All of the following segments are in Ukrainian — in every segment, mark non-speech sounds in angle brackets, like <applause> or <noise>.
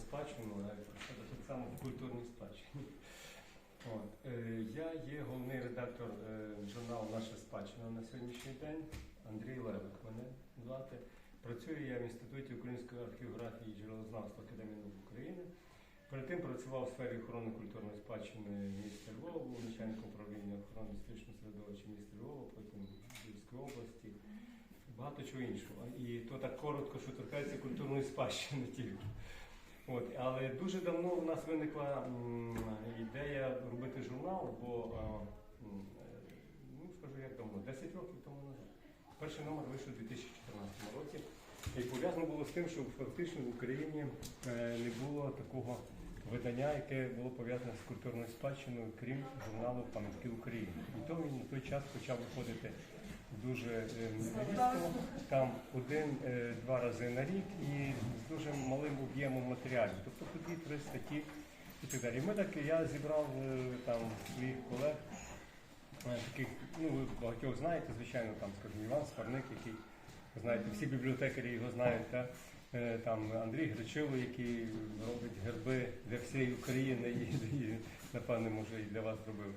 спадщину, навіть так само в культурній спадщині. От. Е, Я є головний редактор е, журналу Наша спадщина на сьогоднішній день. Андрій Левик мене звати. Працюю я в Інституті української археографії і джерелознавства Академії наук України. Перед тим працював у сфері охорони культурної спадщини міста Львова, був начальником управління охорони історичного середовища міста Львова, потім Львівської області, багато чого іншого. І то так коротко, що торкається культурної спадщини тільки. От, але дуже давно у нас виникла ідея робити журнал, бо ну скажу як давно, 10 років тому назад. Перший номер вийшов у 2014 році. І пов'язано було з тим, що фактично в Україні е, не було такого видання, яке було пов'язане з культурною спадщиною, крім журналу Пам'ятки України. І то він на той час почав виходити дуже е, рідко, там один-два рази на рік і з дуже малим об'ємом матеріалів. Тобто по дві-три статті і так далі. Ми так, я зібрав е, там своїх колег, е, таких, ну ви багатьох знаєте, звичайно, там, скажімо, Іван Скарник, який знаєте, всі бібліотекарі його знають, та, е, там Андрій Гречило, який робить герби для всієї України і напевне, може, і для вас зробив.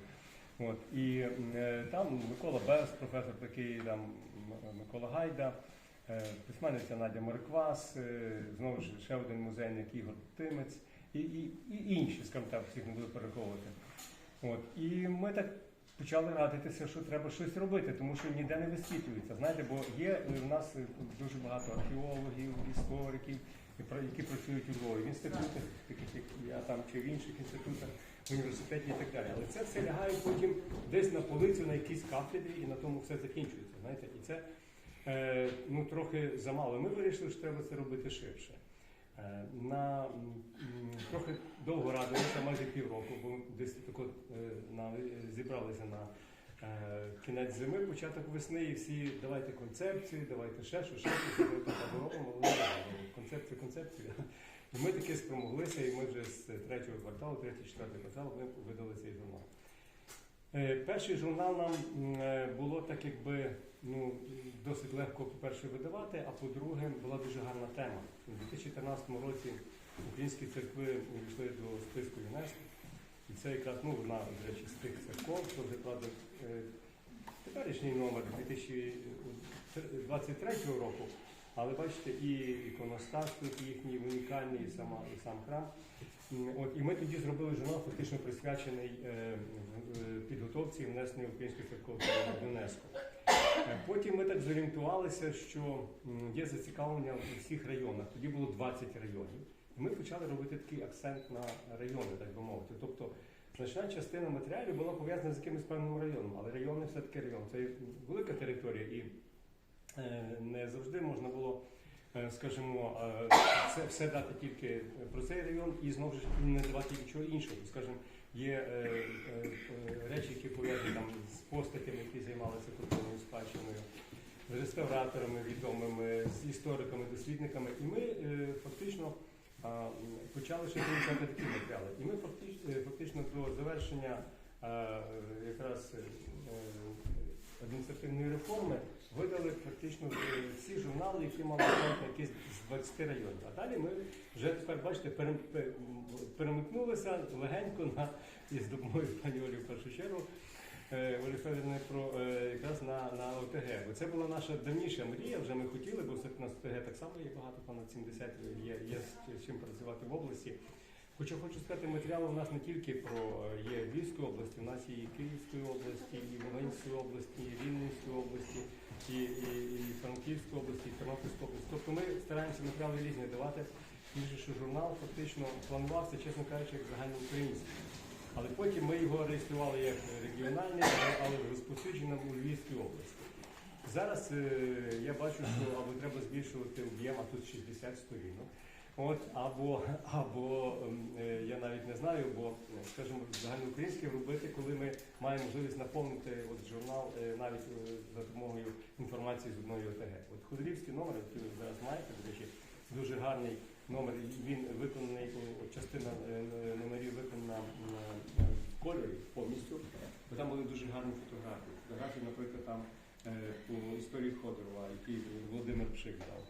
От, і е, там Микола Берс, професор такий, там Микола Гайда, е, письменниця Надя Мерквас, е, знову ж ще один музейник Ігор Тимець і, і, і інші, скажімо так, всіх не буду переховувати. От, і ми так почали радитися, що треба щось робити, тому що ніде не висвітлюється. Знаєте, бо є е, в нас дуже багато археологів, істориків, які працюють у Львові, в інститутах, таких як я там чи в інших інститутах, в університеті і так далі. Але це все лягає потім десь на полицю, на якійсь кафедрі, і на тому все закінчується. Знаєте, і це е, ну трохи замало. Ми вирішили, що треба це робити ширше. Е, На трохи довго радилися, майже півроку, бо десь тако е, на, зібралися на кінець зими, початок весни, і всі давайте концепцію, давайте ще що, ще щось, давайте так робимо, концепцію, концепцію. І ми таки спромоглися, і ми вже з третього кварталу, третій, четвертий квартал, ми видали цей журнал. Е, Перший журнал нам е, було так, якби ну, досить легко, по-перше, видавати, а по-друге, була дуже гарна тема. У 2014 році українські церкви увійшли до списку ЮНЕСКО. І це якраз ну, одна до речі, з тих церков, що вже правда е, теперішній номер 2023 року. Але бачите, і іконостас тут їхній унікальний, і, сама, і сам храм. От, і ми тоді зробили журнал, фактично присвячений е, е, підготовці і внесенню української церков до ЮНЕСКо. Е, Потім ми так зорієнтувалися, що є зацікавлення у всіх районах. Тоді було 20 районів. І ми почали робити такий акцент на райони, так би мовити. Тобто значна частина матеріалів була пов'язана з якимось певним районом, але райони все-таки район. Це велика територія і е, не завжди можна було, е, скажімо, е, це все дати тільки про цей район і знову ж не давати нічого іншого. Скажімо, є речі, які пов'язані там з постатями, які займалися культурною спадщиною, з реставраторами відомими, з істориками, дослідниками. І ми е, фактично почали ще вивчати такі матеріали. І ми фактично, фактично до завершення е, якраз е, адміністративної реформи видали практично е, всі журнали, які мали якісь з 20 районів. А далі ми вже тепер, бачите, перемикнулися легенько на і з допомогою пані Олі в першу чергу. Е, про е, якраз на, на ОТГ. Бо це була наша давніша мрія, вже ми хотіли, бо у нас ОТГ так само є багато, понад 70 є, є з- чим працювати в області. Хоча хочу сказати, матеріали у нас не тільки про е, є Львівської області, у нас є і Київської області, і Волинської області, і Рівненської області, і, і, і Франківської області, і Тернопільської області. Тобто ми стараємося матеріали різні давати. Більше, що журнал фактично планувався, чесно кажучи, як загальноукраїнський. Але потім ми його реєстрували як регіональний, але- розповсюдженим у Львівській області. Зараз е, я бачу, що або треба збільшувати об'єм, а тут 60 сторінок. От, або, або ем, е, я навіть не знаю, бо, скажімо, загальноукраїнське робити, коли ми маємо можливість наповнити от журнал е, навіть за допомогою інформації з одної ОТГ. От Ходорівський номер, який ви зараз маєте, до речі, дуже гарний номер. Він виконаний, частина е, номерів виконана е, в кольорі повністю, бо там були дуже гарні фотографії. Фотографії, наприклад, там е, по історії Ходорова, який Володимир Пшик дав.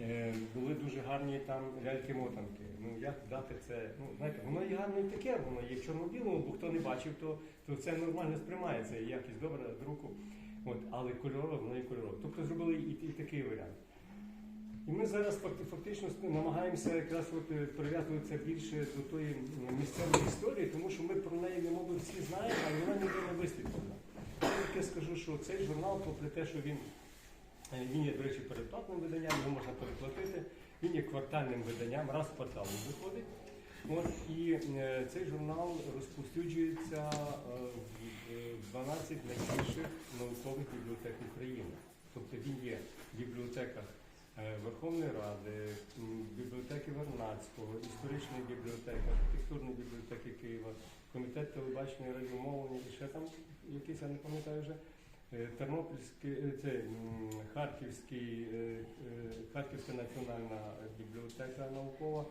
Е, були дуже гарні там ляльки-мотанки. Ну як дати це? Ну знаєте, воно і гарно і таке, воно є в чорно-білому, бо хто не бачив, то, то це нормально сприймається, якість добра друку. От, але кольорове, воно і кольорове. Тобто зробили і, і такий варіант. І ми зараз фактично намагаємося якраз от е, прив'язувати це більше до тої місцевої історії, тому що ми про неї, не мовби, всі знаємо, але вона ніде не висвітлена. Я таке скажу, що цей журнал, попри те, що він, е, він є, до речі, передплатним виданням, його можна переплатити, він є квартальним виданням, раз в квартал виходить. От, і е, цей журнал розповсюджується в е, 12 найбільших наукових бібліотек України. Тобто він є в бібліотеках Верховної Ради, бібліотеки Вернадського, історичної бібліотеки, архітектурної бібліотеки Києва, комітет телебачення і радіомовлення, і ще там якийсь, я не пам'ятаю вже. е, Тернопільський, е, це Харківський, е, е, Харківська національна бібліотека наукова,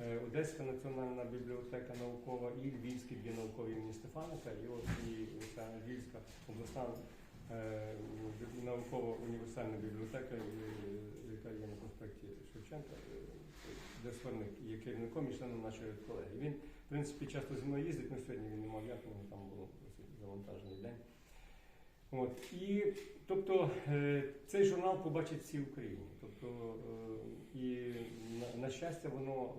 е, Одеська національна бібліотека наукова і Львівські дві наукові імені Стефаника, і от і ця Львівська обласна е, наукова універсальна бібліотека, є на проспекті Шевченка, е, де Сверник є керівником і членом нашої колеги. Він, в принципі, часто зі мною їздить, але сьогодні він не мав як, у нього там досить завантажений день. От. І, тобто, е, цей журнал побачить всі Україні. Тобто, е, і на, на щастя, воно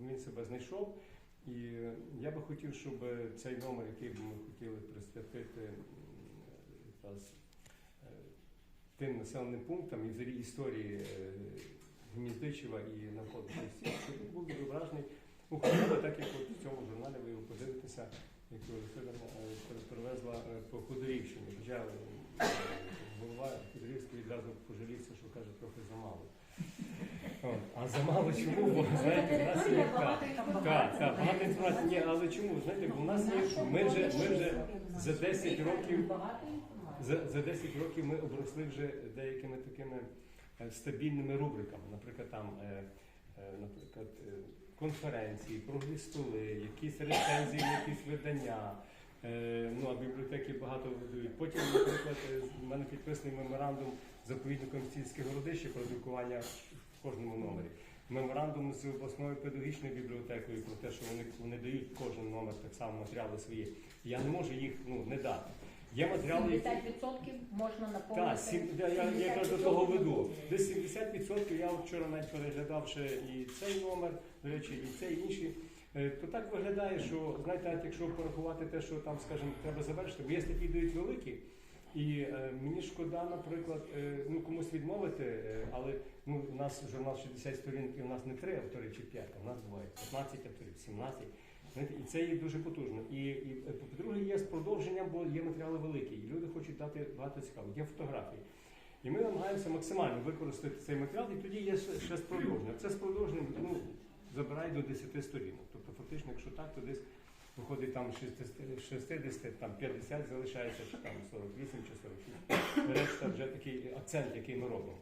він себе знайшов. І я би хотів, щоб цей номер, який би ми хотіли присвятити якраз тим населеним пунктам і взагалі історії е, Гніздичева і навколишніх сіл, щоб він був відображений ну, хоча б так, як от в цьому журналі ви його подивитеся, як Федорна привезла е, по Ходорівщині. Хоча е, голова Ходорівський відразу пожалівся, що каже, трохи замало. А замало чому? Бо знаєте, в нас є так. Так, так, багато інформації. Ні, але чому? Знаєте, бо в нас є, ми вже, ми вже за 10 років, за, за 10 років ми обросли вже деякими такими е, стабільними рубриками. Наприклад, там, е, е, наприклад, конференції, круглі столи, якісь рецензії, якісь видання. Ну, а бібліотеки багато видають. Потім, наприклад, в мене підписаний меморандум заповідником сільське городище про друкування в кожному номері. Меморандум з обласною педагогічною бібліотекою про те, що вони, вони дають кожен номер так само матеріали свої. Я не можу їх ну, не дати. Є матеріали, які 70% можна наповнити. так, сім, я, я, я якраз до того веду. Десь 70% я вчора навіть переглядав ще і цей номер, до речі, і цей інший. Е, То так виглядає, що знаєте, навіть якщо порахувати те, що там, скажімо, треба завершити, бо є статті дають великі, і е, мені шкода, наприклад, е, ну комусь відмовити, е, але ну у нас журнал 60 сторінок, і у нас не три автори чи п'ять, а у нас буває 15 авторів, 17. І це є дуже потужно. І, і е, по-друге, є з продовженням, бо є матеріали великі, і люди хочуть дати багато цікавого. Є фотографії. І ми намагаємося максимально використати цей матеріал, і тоді є ще з продовженням. Це з продовженням ну, забирає до 10 сторінок. Тобто, фактично, якщо так, то десь виходить там 60, 60 там 50 залишається, чи там 48 чи 46. Решта вже такий акцент, який ми робимо.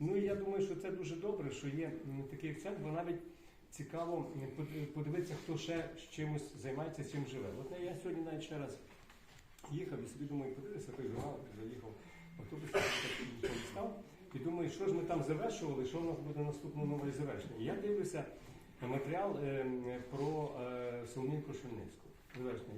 Ну і я думаю, що це дуже добре, що є такий акцент, бо навіть цікаво подивитися, хто ще чимось займається, чим живе. От я сьогодні навіть ще раз їхав і собі думаю, подивився той журнал, заїхав автобус, так став, і думаю, що ж ми там завершували, що у нас буде наступному нове завершення. Я дивлюся матеріал е, про е, Соломію Кошельницьку.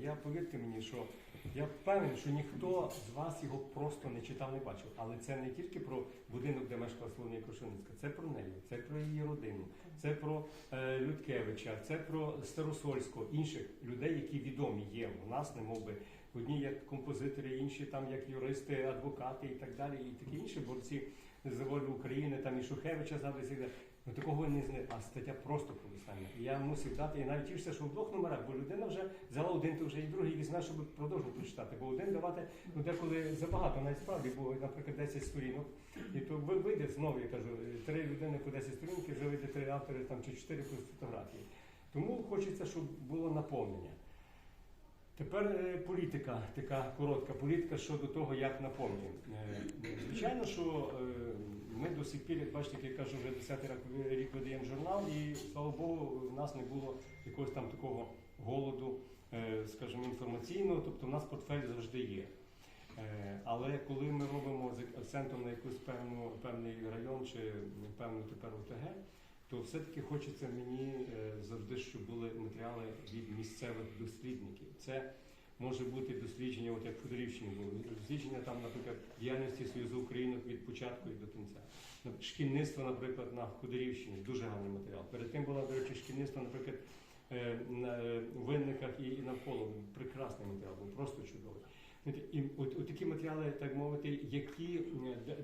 Я повірте мені, що я впевнений, що ніхто з вас його просто не читав, не бачив. Але це не тільки про будинок, де мешкала Соломія Кошельницька, це про неї, це про її родину, це про е, Людкевича, це про Старосольського, інших людей, які відомі є у нас, не мов би. Одні як композитори, інші там як юристи, адвокати і так далі, і такі інші борці за волю України, там і Шухевича згадується. Ну такого не знаю, а стаття просто колосальна. І я мусив дати, і навіть тішся, що в двох номерах, бо людина вже взяла один, то вже і другий візьме, щоб продовжити прочитати. Бо один давати ну деколи забагато, навіть справді, бо, наприклад, 10 сторінок. І то ви- вийде знову, я кажу, три людини по 10 сторінок, і вже вийде три автори там чи чотири плюс фотографії. Тому хочеться, щоб було наповнення. Тепер е, політика, така коротка політика щодо того, як наповнюємо. Е, Звичайно, що е, ми до сих пір, як бачите, як я кажу, вже 10 рік- видаємо журнал, і слава Богу, в нас не було якогось там такого голоду, скажімо, інформаційного, тобто в нас портфель завжди є. Але коли ми робимо з акцентом на якусь певний район чи певну тепер ОТГ, то все-таки хочеться мені е, завжди, щоб були матеріали від місцевих дослідників. Це може бути дослідження, от як в Федорівщині було, дослідження там, наприклад, діяльності Союзу Українок від початку і до кінця. Шкільництво, наприклад, на Ходорівщині, дуже гарний матеріал. Перед тим було, до речі, шкільництво, наприклад, е, на е, винниках і, навколо. Прекрасний матеріал, був просто чудовий. І от, от такі матеріали, так мовити, які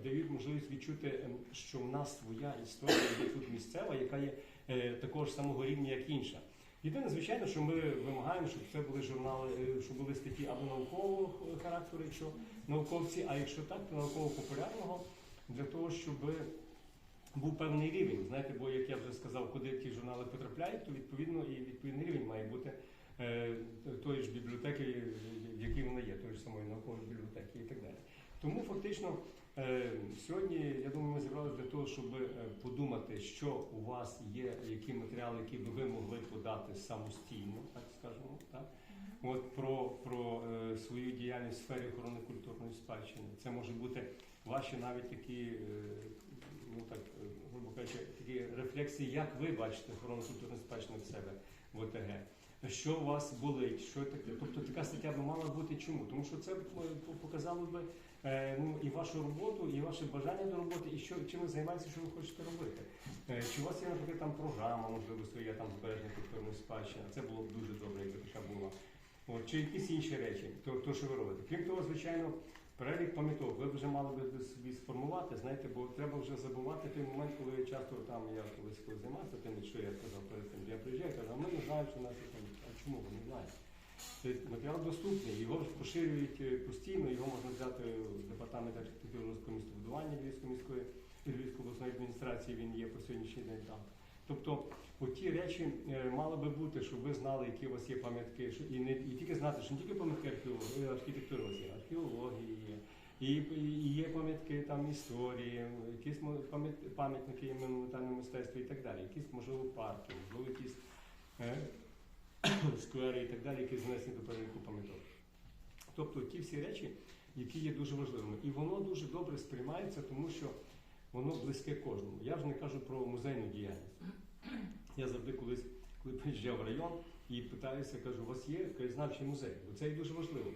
дають можливість відчути, ем, що в нас своя історія є тут місцева, яка є е, такого ж самого рівня, як інша. Єдине, звичайно, що ми вимагаємо, щоб це були журнали, е, щоб були статті або наукового характеру, якщо науковці, а якщо так, то науково-популярного, для того, щоб був певний рівень. Знаєте, бо як я вже сказав, куди ті журнали потрапляють, то відповідно і відповідний рівень має бути е, тої ж бібліотеки, в якій вона є, тої ж самої наукової бібліотеки і так далі. Тому фактично е, сьогодні, я думаю, ми зібралися для того, щоб е, подумати, що у вас є, які матеріали, які би ви могли подати самостійно, так скажемо, так? От про, про е, свою діяльність в сфері охорони культурної спадщини. Це може бути ваші навіть такі, е, ну так, е, грубо кажучи, такі рефлексії, як ви бачите охорону культурної спадщини в себе в ОТГ. Що у вас болить, що таке? Тобто така стаття би мала бути чому? Тому що це е, показало би е, ну, і вашу роботу, і ваше бажання до роботи, і що чим ви займаєтеся, що ви хочете робити. Е, Чи у вас є, наприклад, там програма, можливо, своя там збереження культурної спадщини? Це було б дуже добре, якби така була. От, чи якісь інші речі, то, то, що ви робите. Крім того, звичайно, перелік пам'яток ви вже мали би собі сформувати, знаєте, бо треба вже забувати той момент, коли часто там я колись коли займався тим, що я казав перед тим, я приїжджаю, казав, ми не знаємо, що у нас є чому ви не знаєте? Матеріал доступний, його поширюють е, постійно, його можна взяти в департамент архітектури розвитку містобудування Львівської міської Львівської обласної адміністрації, він є по сьогоднішній день там. Тобто оті речі е, мали би бути, щоб ви знали, які у вас є пам'ятки, і не і тільки знати, що не тільки пам'ятки археології, архітектури у вас є, археології є, і, і є пам'ятки там історії, якісь пам'ятники монументальному мистецтві і так далі, якісь можливо парки, можливо, якісь е, <laughs> сквери і так далі, які занесені до переліку пам'яток. Тобто ті всі речі, які є дуже важливими. І воно дуже добре сприймається, тому що воно близьке кожному. Я вже не кажу про музейну діяльність. Я завжди колись, коли приїжджав в район і питаюся, кажу, у вас є краєзнавчий музей, бо це і дуже важливо.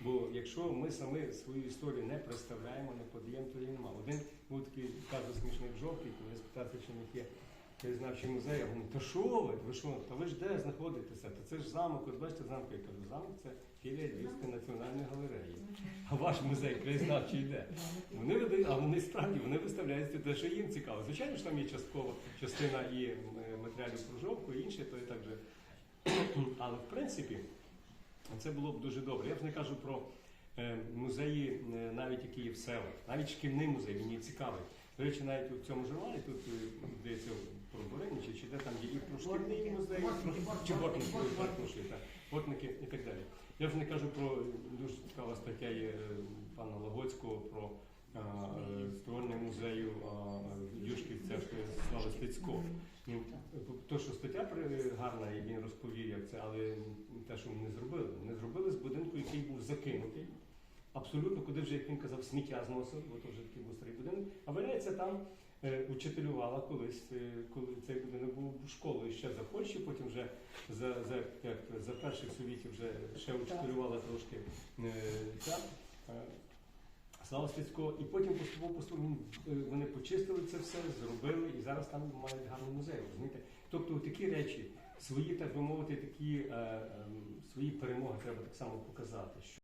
Бо якщо ми самі свою історію не представляємо, не подаємо, то її нема. Один був такий каже смішний жовтий, коли спитався, чи в них є краєзнавчий музей, я говорю, та що ви? Ви що? Та ви ж де знаходитеся? Та це ж замок, от бачите замок, я кажу, замок це філія Львівської національної галереї. А ваш музей краєзнавчий де? Вони видають, а вони справді вони виставляють те, що їм цікаво. Звичайно ж там є часткова частина і е, матеріалів про жовтку, і інше, то і так же. Але в принципі це було б дуже добре. Я вже не кажу про е, музеї, е, навіть які є в селах, навіть шкільний музей, є цікавий. До речі, навіть у цьому журналі тут е, здається про Бориничі, чи де там є і про шкільний музей, чи бортники, так, бортники і так далі. Я вже не кажу про дуже цікава стаття є е, пана Лагоцького про створення музею Юшківця Слави Стецького. Ну, то, що стаття гарна, і він розповів, як це, але те, що вони зробили, вони зробили з будинку, який був закинутий. Абсолютно, куди вже, як він казав, сміття зносив, бо то вже такий був старий будинок. А виявляється, там учителювала колись, е, коли цей будинок був школою ще за Польщі, потім вже за, за, як, за перших совітів вже ще учителювала трошки е, е, Слава Стецького, і потім поступово поступово е, вони почистили це все, зробили, і зараз там мають гарний музей. Розумієте? Тобто такі речі, свої, так би мовити, такі е, ем, свої перемоги треба так само показати. Що